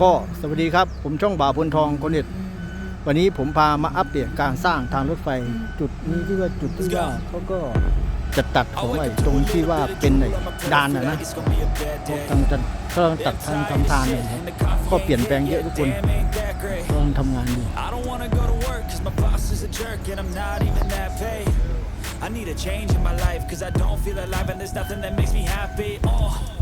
ก็สวัสดีครับ ผมช่องบ่าพลทองคนเด็ดวันนี้ผมพามาอัปเดตการสร้างทางรถไฟ จุดนี้ที่ว่าจุดที่ว่าเขาก็จะตัดของไอ้ตรงที่ว่าเป็นไอ้ดานนะนะเขากำลังจะกำลังตัดทางทำทางเลยครับก็เปลี่ยนแปลงเยอะทุกคนกำลังทำงานอยู่ I need a change in my life cause I don't feel alive and there's nothing that makes me happy. Oh,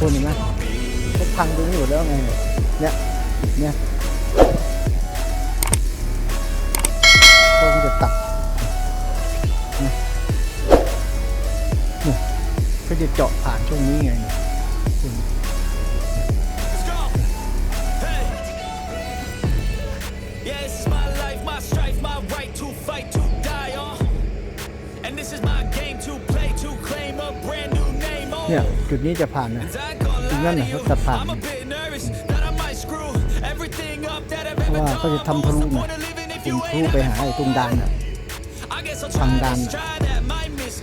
คนเห็นไหมเขาพังตรงนี้หมดแล้วไง เนี่ย เนี่ยเขาจะตัดเนี่ยเขาจะเจาะผ่านช่วงนี้ไง เนี่ย จุดนี้จะผ่านนะ And I ain't gonna lie Ganun to na, you, sa tapat. I'm a bit nervous that I might screw everything up that I've ever ว่าเขาจะ done. ทำ But ทะ what's ลุ the นะ point of living if เป็น you ทะลุ ain't ไปหาไอ้ตรงดานอะ I guess I'll ทาง try ดัน this, try that, might miss,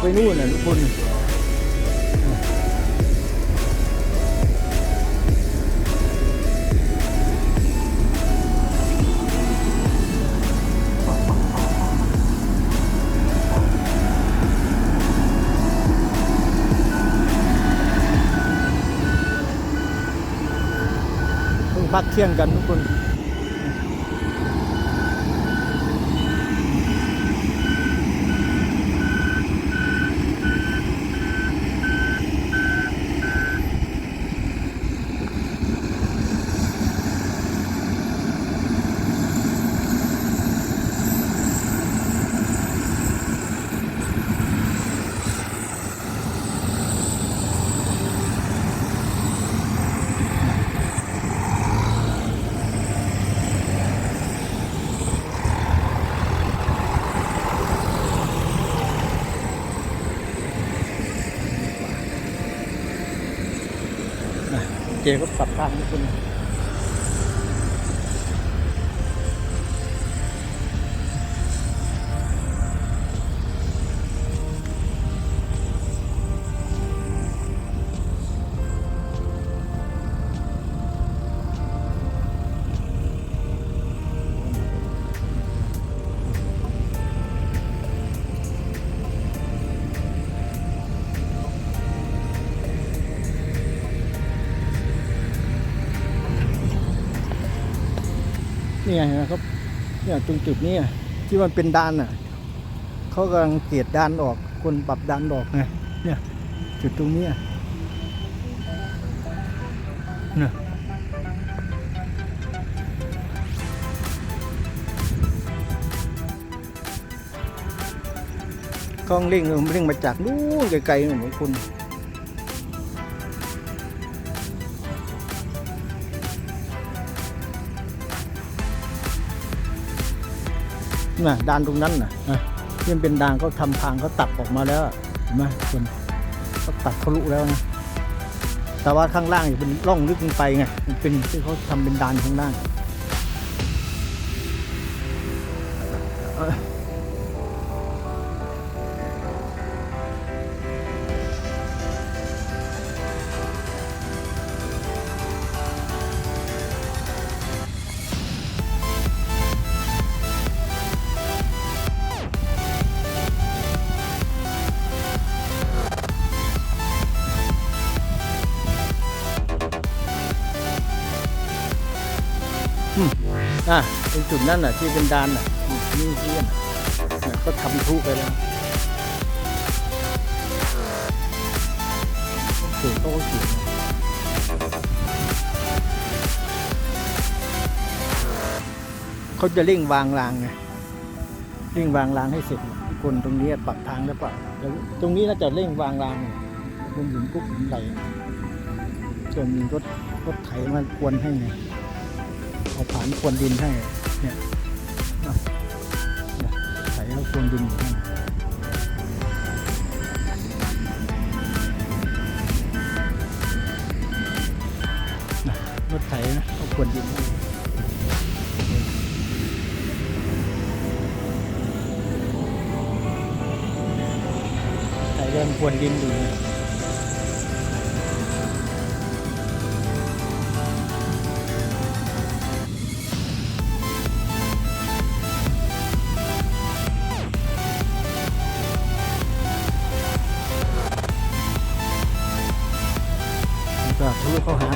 ไปนู่นน่ะทุกคนเพิ่งพักเที่ยงกันทุกคน เจก็ปรับทางทุกคน นี่ไงนะครับเนี่ยตรงจุดนี้ที่มันเป็นดานอะเขากำลังเกลียดดานออก คนปรับดานออกไงเนี่ยจุดตรงนี้เนี่ยกล้องเร่งเออเร่งมาจากนู้นไกลๆเหมือนคุณ น่ะดานตรงนั้นน่ะที่มันเป็นด่านเขาทำทางเขาตัดออกมาแล้วเห็นไหมคนเขาตัดทะลุแล้วนะแต่ว่าข้างล่างอยู่เป็นร่องลึกลงไปไงมันเป็นที่เขาทำเป็นด่านข้างล่าง อะตรงจุดนั้นน่ะ ที่เป็นดานน่ะนี่เพื่อนน่ะก็ทำทุไปแล้วเขียนเขาก็เขียนเขาจะเร่งวางรางไงเร่งวางรางให้เสร็จคนตรงนี้ปักทางแล้วเปล่าแล้วตรงนี้น่าจะเร่งวางรางคุณหินกุ๊กหินไหลส่วนมีรถรถไถมากวนให้ไง เอาผานควนดินให้เนี่ยเอาเนี่ยใส่แล้วควนดินอยู่นั่นนะรถไถนะเอาควนดินให้ไถแรงควนดินอยู่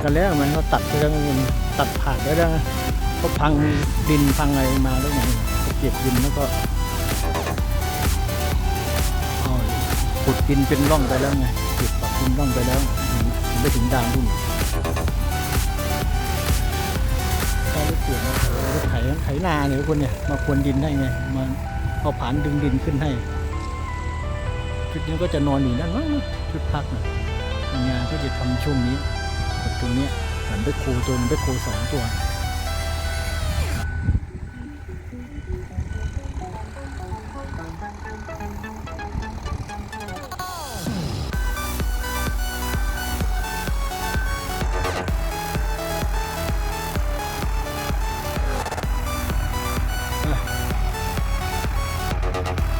กันแล้วมันก็ตัดไปแล้วมันตัดผ่านแล้วนะก็พังดินพังอะไรมาแล้วไงเก็บดินแล้วก็ขุดดินเป็นร่องไปแล้วไงขุดปักดินร่องไปแล้วไม่ถึงดานรุ่นก็รถเกี่ยวมารถไถไถนาเนี่ยคนเนี่ยมาควนดินให้ไงมาเอาผานดึงดินขึ้นให้ชุดนี้ก็จะนอนอยู่นั่นมั้งชุดพักนะงานก็จะทำช่วงนี้ ตรงเนี้ยหันไปโคตัวนึงไปโคสองตัว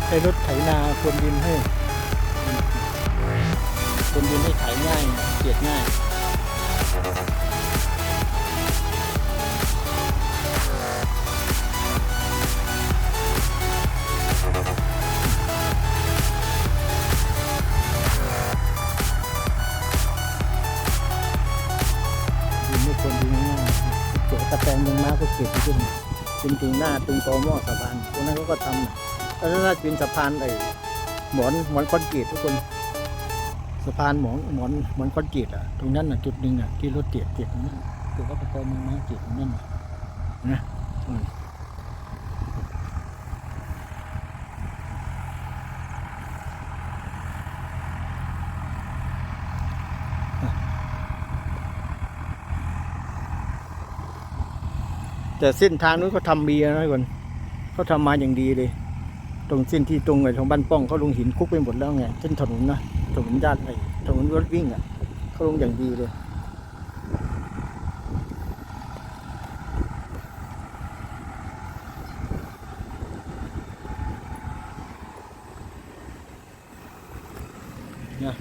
ใช้รถไถนาควนดินให้ควนดินให้ไถง่ายเกลียดง่าย ป็นถึงตรงตอหม้อสะพานตรงนั้นเขาก็ทำแล้วน่าจะเป็นสะพานไอ้หมอนหมอนคอนกรีตทุกคนสะพานหมอนหมอนหมอนคอนกรีตอะ ตรงนั้นอะจุดหนึ่งอะที่รถเตียดเตียดตรงนั้นเจียวกับตะตูมันมาเตียดตรงนั้นนะ แต่เส้นทางนู้นเขาทำเบียร์นะทุกคนเขาทำมาอย่างดีเลย ตรงเส้นที่ตรงไอ้ของบ้านป้องเขาลงหินคุกไปหมดแล้วไงเส้นถนนนะถนนด้านไอ้ถนนรถวิ่งอะเขาลงอย่างดีเลยเนะ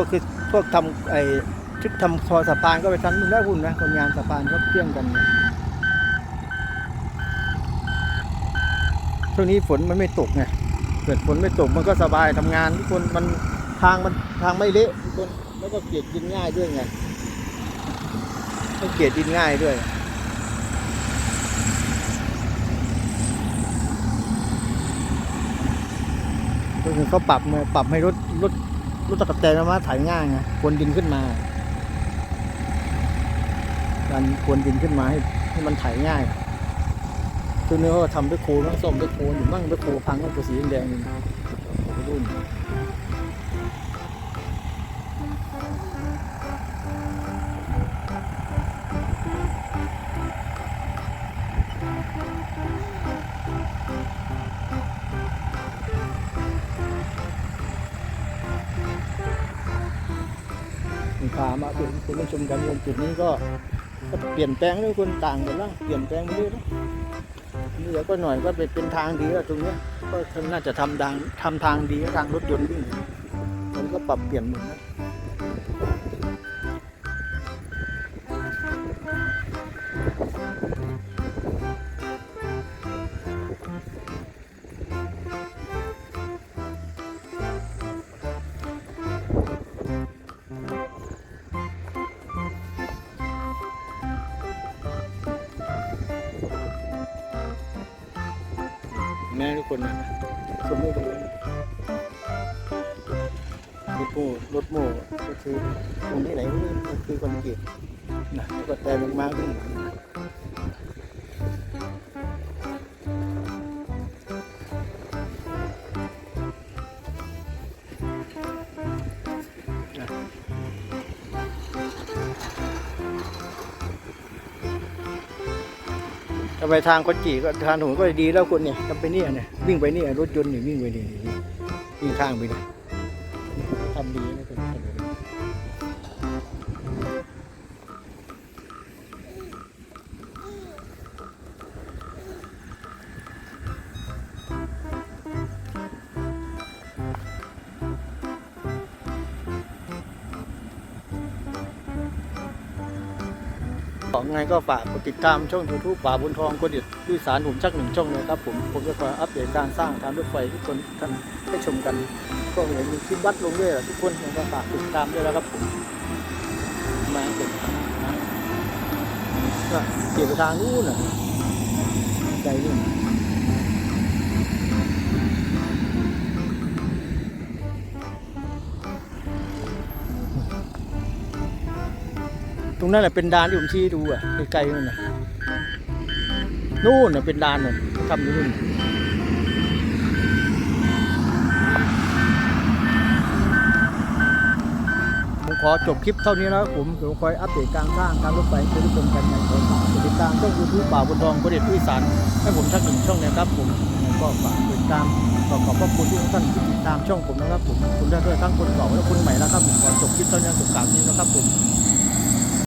วกคือพวกทำไอ้ชุดทำคอสะพานก็ไปทำนู่นแล้วคุณนนะคนงานสะพานก็เที่ยงกันเนี่ยช่วงนี้ฝนมันไม่ตกไงเกิดฝนไม่ตกมันก็สบายทำงานทุกคนมันทางมันทางไม่เละทุกคนแล้วก็เกลียดดินง่ายด้วยไงไม่เกลียดดินง่ายด้วยก็คือเขาปรับมาปรับให้รถรถ รถตะกะแตนมาถ่ายง่ายไงควนดินขึ้นมา การควนดินขึ้นมาให้ให้มันถ่ายง่ายตัวนี้เขาก็ทำด้วยโคทั้งส้มด้วยโคอยู่มั่งด้วยโคพังก็ตัวสีแดงๆนี่รุ่นามาคุณคุณผู้ชมกันบนจุดนี้ก็ก็เปลี่ยนแปลงด้วยคนต่างกันแล้วเปลี่ยนแปลงไปเรื่อยนะนี่เดี๋ยวก็หน่อยก็เป็นทางดีแล้วตรงเนี้ยก็น่าจะทำทางทำทางดีทางรถยนต์วิ่งมันก็ปรับเปลี่ยนหมดนะ ไหมทุกคนนะสมม่ตรงนี้รถโม่รถโม่ก็คือตรงที่ไหนก็คือคอนกรีตนะแล้วก็แต่ลงมาขึ้นมา ทำไปทางคนจีก็ทางถนนก็ดีแล้วคนเนี่ยทำไปเนี่ยเนี่ยวิ่งไปเนี่ยรถยนต์เนี่ยวิ่งไปเนี่ยนี่วิ่งข้างไปเนี่ยทำดีนะคน ของไงก็ฝากกดติดตามช่องยูทูบป่าบุญทองคนเด็ดด้วยสารผมชักหนึ่งช่องเลยครับผมผมจะคอยอัปเดตการสร้างทางรถไฟทุกคนท่านได้ชมกัน ก็เห็นมีคลิปวัดลงด้วยทุกคนยังก็ฝากติดตามด้วยแล้วครับผมมาเก็บนะก็เกี่ยวทางนู้นน่ะใจนู่น ตรงนั้นแหละเป็นดานที่ผมชี้ดูอะไกลๆนู่นน่ะนู่นน่ะเป็นดานน่ะทำอยู่นู่นผมขอจบคลิปเท่านี้นะครับผมเดี๋ยวคอยอัปเดตการสร้างการรถไฟให้ทุกคนกันในขอฝากกดติดตามช่องยูทูบป่าบนทองประเด็นวิสานให้ผมชักหนึ่งช่องนะครับผมก็ฝากติดตามขอขอบพระคุณทุกท่านที่ติดตามช่องผมนะครับผมคุณด้วยทั้งคนเก่าและคนใหม่นะครับผมขอจบคลิปเท่านี้จบกลางนี้นะครับผม